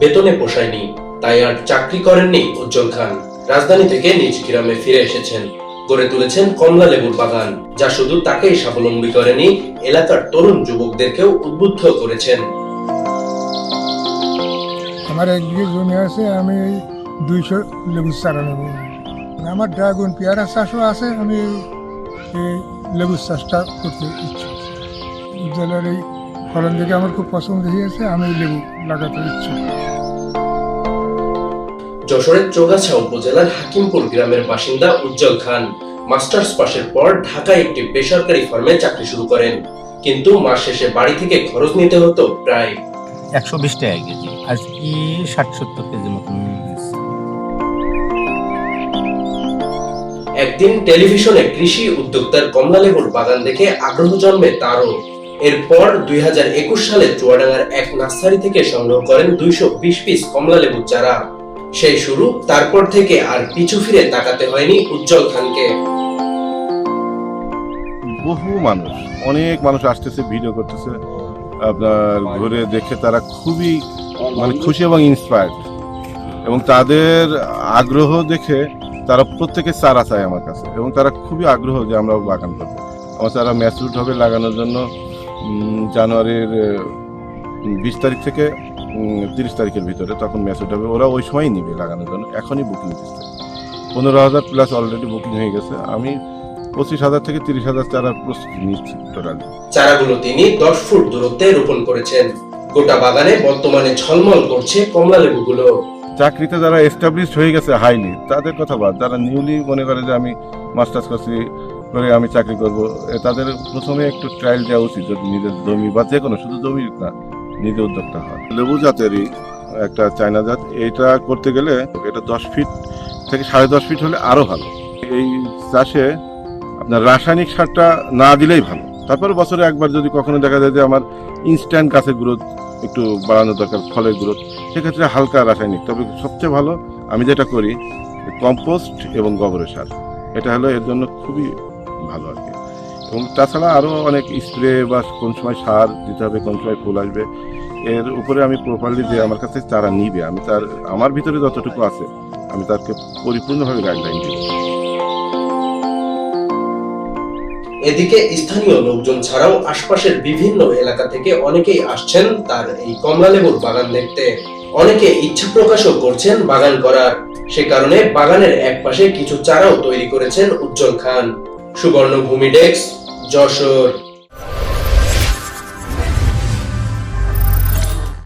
বেতনে পোষায়নি। তাই আর চাকরি করেননি উজ্জ্বল খান। রাজধানী থেকে নিজ গ্রামে ফিরে এসেছেন। গড়ে তুলেছেন কমলা লেবুর বাগান, যা শুধু তাকেই স্বাবলম্বী করেনি, এলাকার তরুণ যুবকদেরকেও উদ্বুদ্ধ করেছেন। আমার এক বিঘে জমি আছে, আমি দুইশো লেবু চারা নেব। আমার ড্রাগন পেয়ারা চাষও আছে, আমি এই লেবু চাষটা করতে ইচ্ছুক। উজ্জ্বলের এই ফলন দেখে আমার খুব পছন্দ হয়েছে, আমি লেবু লাগাতে ইচ্ছুক। যশোরের চৌগাছা উপজেলার হাকিমপুর গ্রামের বাসিন্দা উজ্জ্বল খান মাস্টার্স পাশের পর ঢাকায় একটি বেসরকারি ফার্মে চাকরি শুরু করেন। কিন্তু মাস শেষে বাড়ি থেকে খরচ নিতে হতো প্রায় একশো বিশ টাকা কেজি। আজকে ষাট সত্তর কেজি মতন একদিন টেলিভিশনে কৃষি উদ্যোক্তার কমলালেবুর বাগান দেখে আগ্রহ জন্মে তারও। এরপর দুই হাজার একুশ সালে চুয়াডাঙ্গার এক নার্সারি থেকে সংগ্রহ করেন দুইশো বিশ পিস কমলালেবুর চারা। সেই শুরু, তারপর থেকে আর পিছু ফিরে তাকাতে হয়নি উজ্জ্বল খানকে। বহু মানুষ, অনেক মানুষ আসতেছে ভিডিও করতেছে। আপনার ঘুরে দেখে তারা খুবই মানে খুশি এবং ইন্সপায়ার্ড এবং তাদের আগ্রহ দেখে তারা প্রত্যেকে চারা চায় আমার কাছে। এবং তারা খুবই আগ্রহ যে আমরা বাগান করব। আমার চারা ম্যাচুরড হবে লাগানোর জন্য জানুয়ারির বিশ তারিখ থেকে তিরিশ তারিখের ভিতরে তখন ম্যাচুরড হবে। ওরা ওই সময়ই নিবে লাগানোর জন্য। এখনই বুকিং দিচ্ছে পনেরো হাজার প্লাস অলরেডি বুকিং হয়ে গেছে। আমি পঁচিশ হাজার থেকে তিরিশ হাজার চারা প্রস্তুতি নিচ্ছি টোটালি চারাগুলো তিনি দশ ফুট দূরত্বে রোপণ করেছেন। গোটা বাগানে বর্তমানে ঝলমল করছে কমলালেবুগুলো চাকরিতে যারা এস্টাবলিশ হয়ে গেছে হাইলি তাদের কথা বাদ। যারা নিউলি মনে করে যে আমি মাস্টার্স করছি করে আমি চাকরি করব তাদের প্রথমে একটু ট্রায়াল দেওয়া উচিত। যদি নিজের জমি বা যে কোনো শুধু জমি না নিজে উদ্যোক্তা হয়। লেবু জাতেরই একটা চায়না জাত। এইটা করতে গেলে এটা দশ ফিট থেকে সাড়ে দশ ফিট হলে আরও ভালো। এই চাষে আপনার রাসায়নিক সারটা না দিলেই ভালো। তারপর বছরে একবার যদি কখনো দেখা যায় যে আমার ইনস্ট্যান্ট গাছের গ্রোথ একটু বাড়ানো দরকার, ফলের গ্রোথ সেক্ষেত্রে হালকা রাসায়নিক। তবে সবচেয়ে ভালো আমি যেটা করি কম্পোস্ট এবং গোবরের সার। এটা হলো এর জন্য খুবই ভালো আর কি। এবং তাছাড়া আরও অনেক স্প্রে বা কোন সময় সার দিতে হবে, কোন সময় ফুল আসবে, এর উপরে আমি প্রপারলি যে আমার কাছে চারা নিবে, আমি তার, আমার ভিতরে যতটুকু আছে, আমি তাকে পরিপূর্ণভাবে গাইডলাইন দিব। এদিকে স্থানীয় লোকজন ছাড়াও আশপাশের বিভিন্ন এলাকা থেকে অনেকেই আসছেন তার এই কমলালেবুর বাগান দেখতে। অনেকে ইচ্ছা প্রকাশও করছেন বাগান করার। সে কারণে বাগানের একপাশে কিছু চারাও তৈরি করেছেন উজ্জ্বল খান। সুবর্ণভূমি ডেস্ক যশোর।